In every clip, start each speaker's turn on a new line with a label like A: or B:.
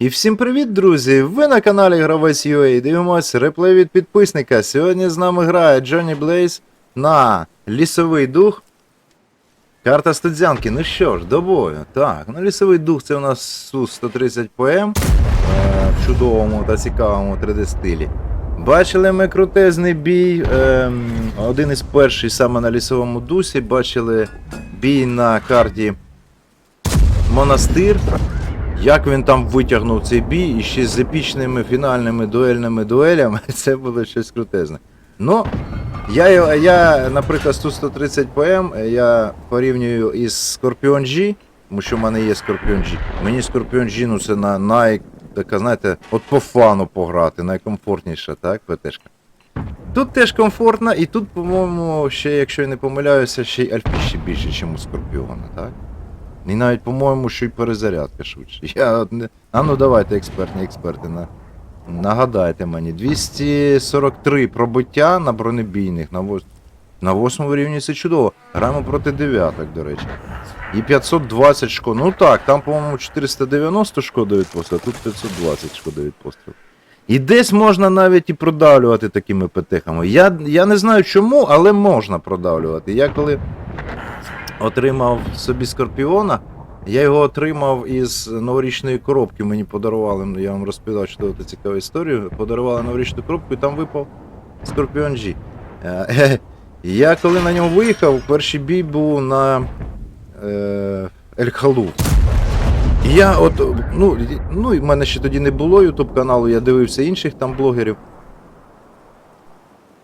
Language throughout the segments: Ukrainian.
A: І всім привіт, друзі! Ви на каналі Гравець UA. Дивимось реплей від підписника. Сьогодні з нами грає Джонні Блейз на лісовий дух. Карта студзянки. Ну що ж, до бою. Так, ну лісовий дух це у нас Су-130 ПМ е, в чудовому та цікавому 3D стилі. Бачили ми крутезний бій. Е, один із перших саме на лісовому дусі. Бачили бій на карті Монастир. Як він там витягнув цей бій і ще з епічними фінальними дуельними дуелями, це було щось крутезне. Ну, я, я наприклад, Су-130 ПМ я порівнюю із Scorpion G, тому що в мене є Scorpion G. Мені Scorpion G, ну це на най, така, знаєте, от по фану пограти, найкомфортніша, так, ПТшка. Тут теж комфортно, і тут, по-моєму, ще, якщо я не помиляюся, ще й альфіші більше, ніж у Скорпіона, так? І навіть, по-моєму, що й перезарядка швидше. Я не... А ну давайте, експертні експерти, на... нагадайте мені. 243 пробиття на бронебійних на, вос... на 8 рівні це чудово. Граємо проти дев'яток, до речі. І 520 шкод. Ну так, там, по-моєму, 490 шкода від а тут 520 шкода від пострілу. І десь можна навіть і продавлювати такими ПТХами. Я, я не знаю чому, але можна продавлювати. Я коли отримав собі скорпіона. Я його отримав із новорічної коробки. Мені подарували, ну, я вам розповідав, що це цікаву історію. Подарували новорічну коробку і там випав Скорпіон G. Е, Я коли на ньому виїхав, перший бій був на е, Ель-Халу. Я от, ну, ну, в мене ще тоді не було ютуб каналу, я дивився інших там блогерів.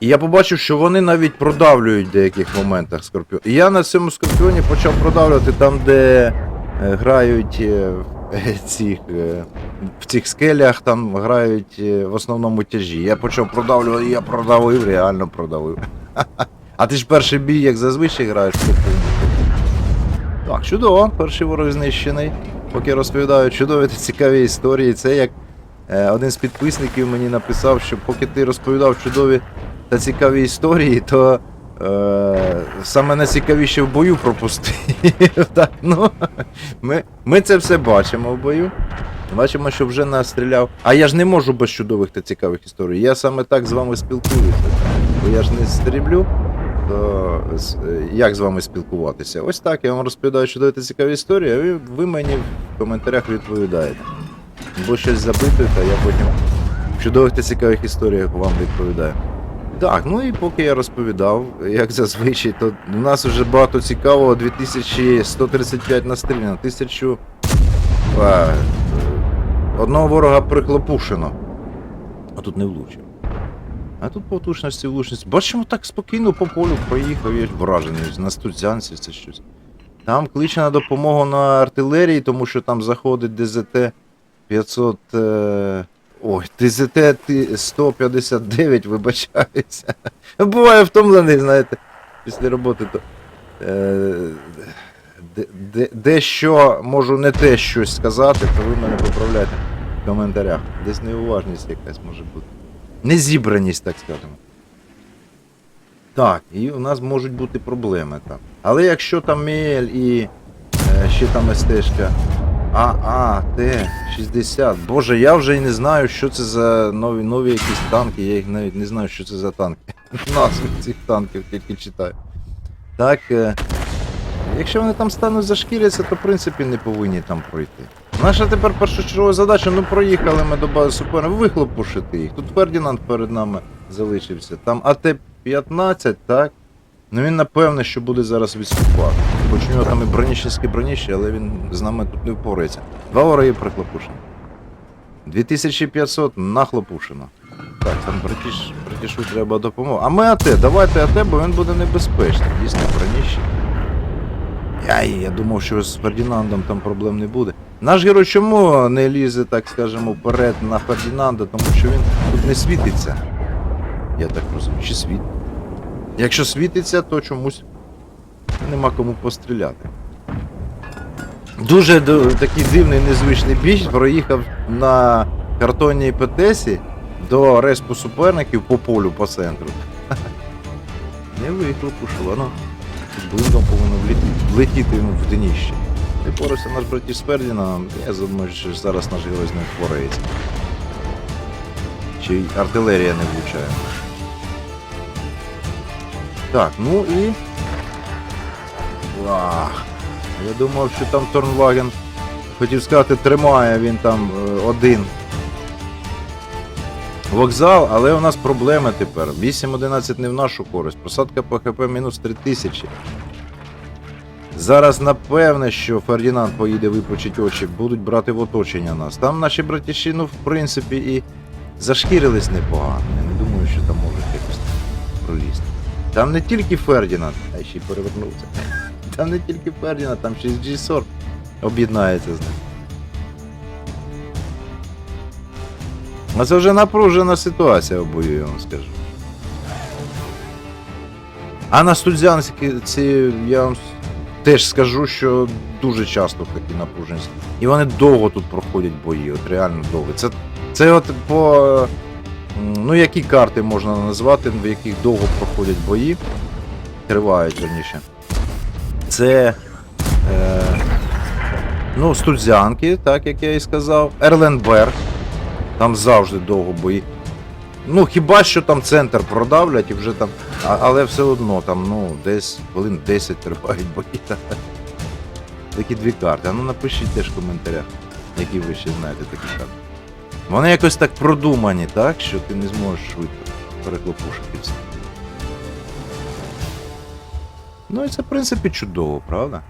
A: І я побачив, що вони навіть продавлюють в деяких моментах скорпіон. І я на цьому скорпіоні почав продавлювати там, де е, грають е, цих, е, в цих скелях, там грають е, в основному тяжі. Я почав продавлювати, я продавив, реально продавив. А ти ж перший бій, як зазвичай граєш повному. Так, чудово, перший ворог знищений. Поки розповідаю чудові та цікаві історії, це як е, один з підписників мені написав, що поки ти розповідав чудові та цікаві історії, то е, саме найцікавіше в бою пропустив. так, ну, ми, ми це все бачимо в бою. Бачимо, що вже настріляв. А я ж не можу без чудових та цікавих історій. Я саме так з вами спілкуюся. Бо я ж не стріблю. То е, як з вами спілкуватися? Ось так, я вам розповідаю чудові та цікаві історії, а ви, ви мені в коментарях відповідаєте. Бо щось запитуєте, а я потім в чудових та цікавих історіях вам відповідаю. Так, ну і поки я розповідав, як зазвичай, то у нас вже багато цікавого 2135 настріляно, 1000. А, е, одного ворога приклопушено. А тут не влучив. А тут по влучності влучність. Бачимо, так спокійно по полю проїхав, ж вражений на студзянці це щось. Там кличе на допомогу на артилерії, тому що там заходить ДЗТ 500. Ой, ти- 159, вибачаюся. Буває втомлений, знаєте, після роботи то. Е... де- де- Дещо можу не те щось сказати, то ви мене поправляйте в коментарях. Десь неуважність якась може бути. Незібраність, так скажемо. Так, і у нас можуть бути проблеми там. Але якщо там Міель і е, ще там СТшка АА, Т-60. Боже, я вже й не знаю, що це за нові, нові якісь танки, я їх навіть не знаю, що це за танки. Назви цих танків тільки читаю. Так, е, якщо вони там стануть зашкіряться, то в принципі не повинні там пройти. Наша тепер першочергова задача, ну проїхали ми до бази суперника, вихлопушити їх. Тут Фердінанд перед нами залишився. Там АТ-15, так? Ну він напевне, що буде зараз відступати. Хоч у нього там і броніщенські броніщі, але він з нами тут не впорається. Два вороги приклопушені. 2500 нахлопушено. Так, там братіш, братішу треба допомога. А ми АТ, давайте АТ, бо він буде небезпечний. Дійсно, броніщі. Я, я думав, що з Фердінандом там проблем не буде. Наш герой чому не лізе, так скажемо, вперед на Фердінанда, тому що він тут не світиться. Я так розумію, чи світ. Якщо світиться, то чомусь нема кому постріляти. Дуже ду- такий дивний незвичний бій проїхав на картонній ПТСі до респу суперників по полю по центру. Не пішов, воно блиндом повинно влетіти, йому в дніще. Ти борешся наш братіш з Фердінаном, я думаю, що зараз наш герой з ним впорається. Чи артилерія не влучає. Так, ну і. Ах, я думав, що там Торнваген, хотів сказати, тримає він там е, один вокзал, але у нас проблеми тепер. 8-11 не в нашу користь. Просадка по ХП мінус 3000. Зараз напевне, що Фердінанд поїде випучить очі, будуть брати в оточення нас. Там наші братіші, ну, в принципі, і зашкірились непогано. Я не думаю, що там можуть якось пролізти. Там не тільки Фердінанд, а ще й перевернувся. Там не тільки Фердінанд, там ще й G-Sor об'єднається з ним. Це вже напружена ситуація в бою, я вам скажу. А на Студзянській ці, я вам теж скажу, що дуже часто такі напруженості. І вони довго тут проходять бої, от реально довго. Це, це от по. Ну, які карти можна назвати, в яких довго проходять бої. Тривають верніше. Це. Е, ну, Студзянки, так як я і сказав. Ерленберг. Там завжди довго бої. Ну, хіба що там центр продавлять і вже там. А, але все одно там, ну, десь хвилин 10 тривають бої. Такі дві карти. А ну напишіть теж в коментарях, які ви ще знаєте такі карти. Вони якось так продумані, так, що ти не зможеш швидко перехлопушити все. Ну і це, в принципі, чудово, правда?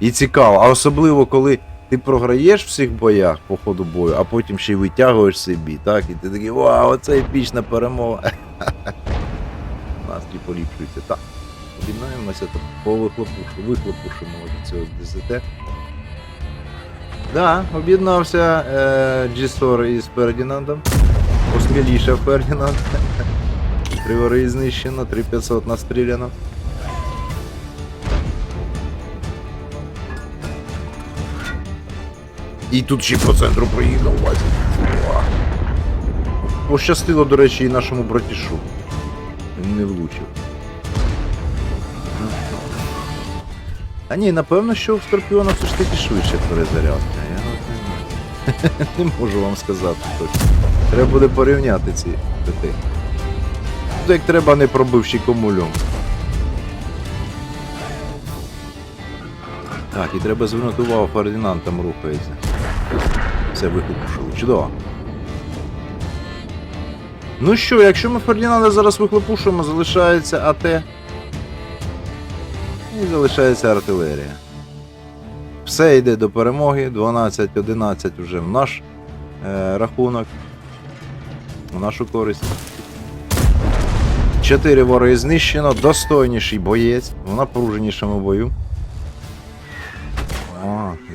A: І цікаво, а особливо, коли ти програєш в всіх боях по ходу бою, а потім ще й витягуєш собі, так? І ти такий, вау, оце епічна перемога. Настрій поліпшується. Так. Об'єднаємося вихлопушимо від цього ДЗТ. Да, об'єднався е, G-Store із Фердінандом. Посмілішав Фердінанд. Криворий знищено, 3500 настріляно. І тут ще по центру проїхав. Уа. Пощастило, до речі, і нашому братішу. Він не влучив. А ні, напевно, що в Скорпіона все ж таки швидше перезарядка. Я от не знаю. Не можу вам сказати точно. Треба буде порівняти ці ТТ. Тут як треба не пробивши комульом. Так, і треба звернути увагу, Фердинанд там рухається. Все вихлопушили. Чудово. Ну що, якщо ми Фердінанда зараз вихлопушуємо, залишається АТ. І залишається артилерія. Все йде до перемоги. 12-11 вже в наш е, рахунок. В нашу користь. Чотири вороги знищено, достойніший боєць в напруженішому бою.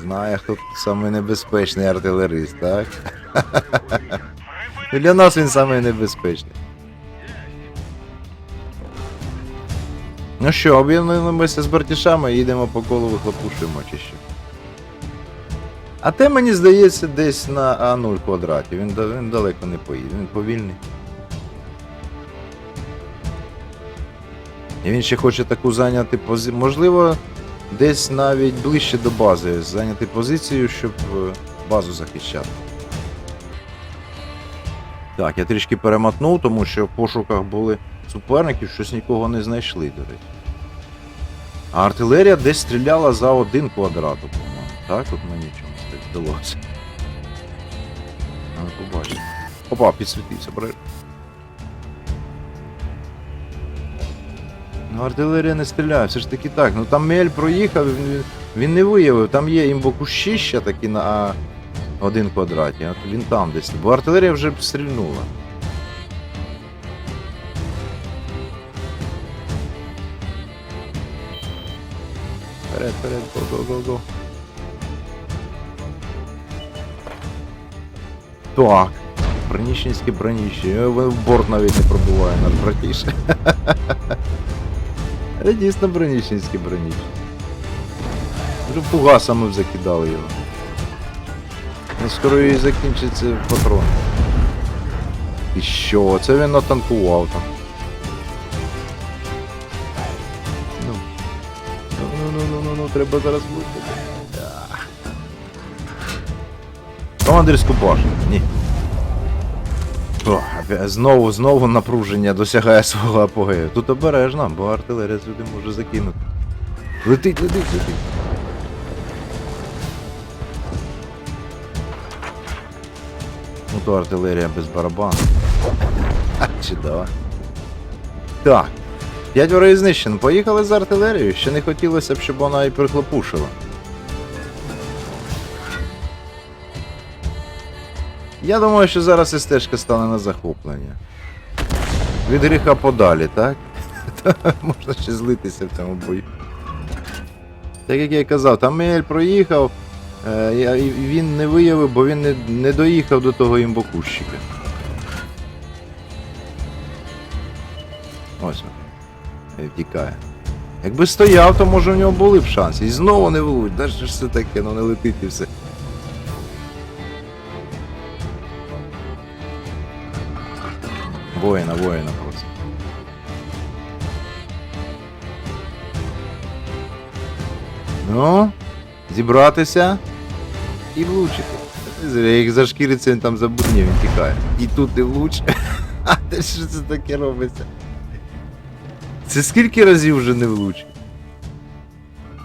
A: Знає, хто самий небезпечний артилерист, так? Для нас він самий небезпечний. Ну що, об'єднуємося з братішами і йдемо по колу вихлопушуємо чи що. А те мені здається десь на А0 квадраті. Він, він далеко не поїде, він повільний. І він ще хоче таку зайняти позицію. Можливо, десь навіть ближче до бази зайняти позицію, щоб е, базу захищати. Так, я трішки перемотнув, тому що в пошуках були суперників, щось нікого не знайшли, до речі. А артилерія десь стріляла за один квадрат, по-моєму. Так, от мені чомусь так вдалося. А побачимо. Опа, підсвітився, Ну, артилерія не стріляє, все ж таки так. Ну там Мель проїхав, він, він, не виявив, там є імбокущища такі на А один квадраті, от він там десь. Бо артилерія вже стрільнула. Вперед, вперед, го, го, го, го. Так. Броніщенське броніще. Е, борт навіть не пробуває наш братіше. Це дійсно бронічинський броніч. Вже фугасами закидали його. Ну, скоро і закінчиться патрон. І що? Це він натанкував там. Ну. Ну-ну-ну-ну-ну, треба зараз бути. Командирську башню. Ні. О, знову, знову напруження досягає свого апогею. Тут обережно, бо артилерія сюди може закинути. Летить, летить, летить. Ну то артилерія без барабану. Ха, Чудово. Так. П'ять ворогів знищено. Поїхали з артилерією. Ще не хотілося б, щоб вона і прихлопушила. Я думаю, що зараз і стежка стане на захоплення. Від гріха подалі, так? Можна ще злитися в цьому бою. Так як я і казав, там Мель проїхав, е, і він не виявив, бо він не, доїхав до того імбокущика. Ось він. Е, Втікає. Якби стояв, то може в нього були б шанси. І знову не влуть. Да що ж це таке, ну не летить і все. Воїна, воїна просто. Ну, зібратися і влучити. Як зашкіриться, він там забудні, він тікає. І тут і влучить. А те що це таке робиться? Це скільки разів вже не влучив?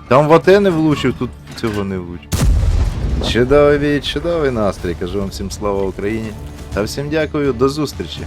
A: Там в АТ не влучив, тут цього не влучив. Чудовий, чудовий настрій, кажу вам всім слава Україні. Та всім дякую, до зустрічі.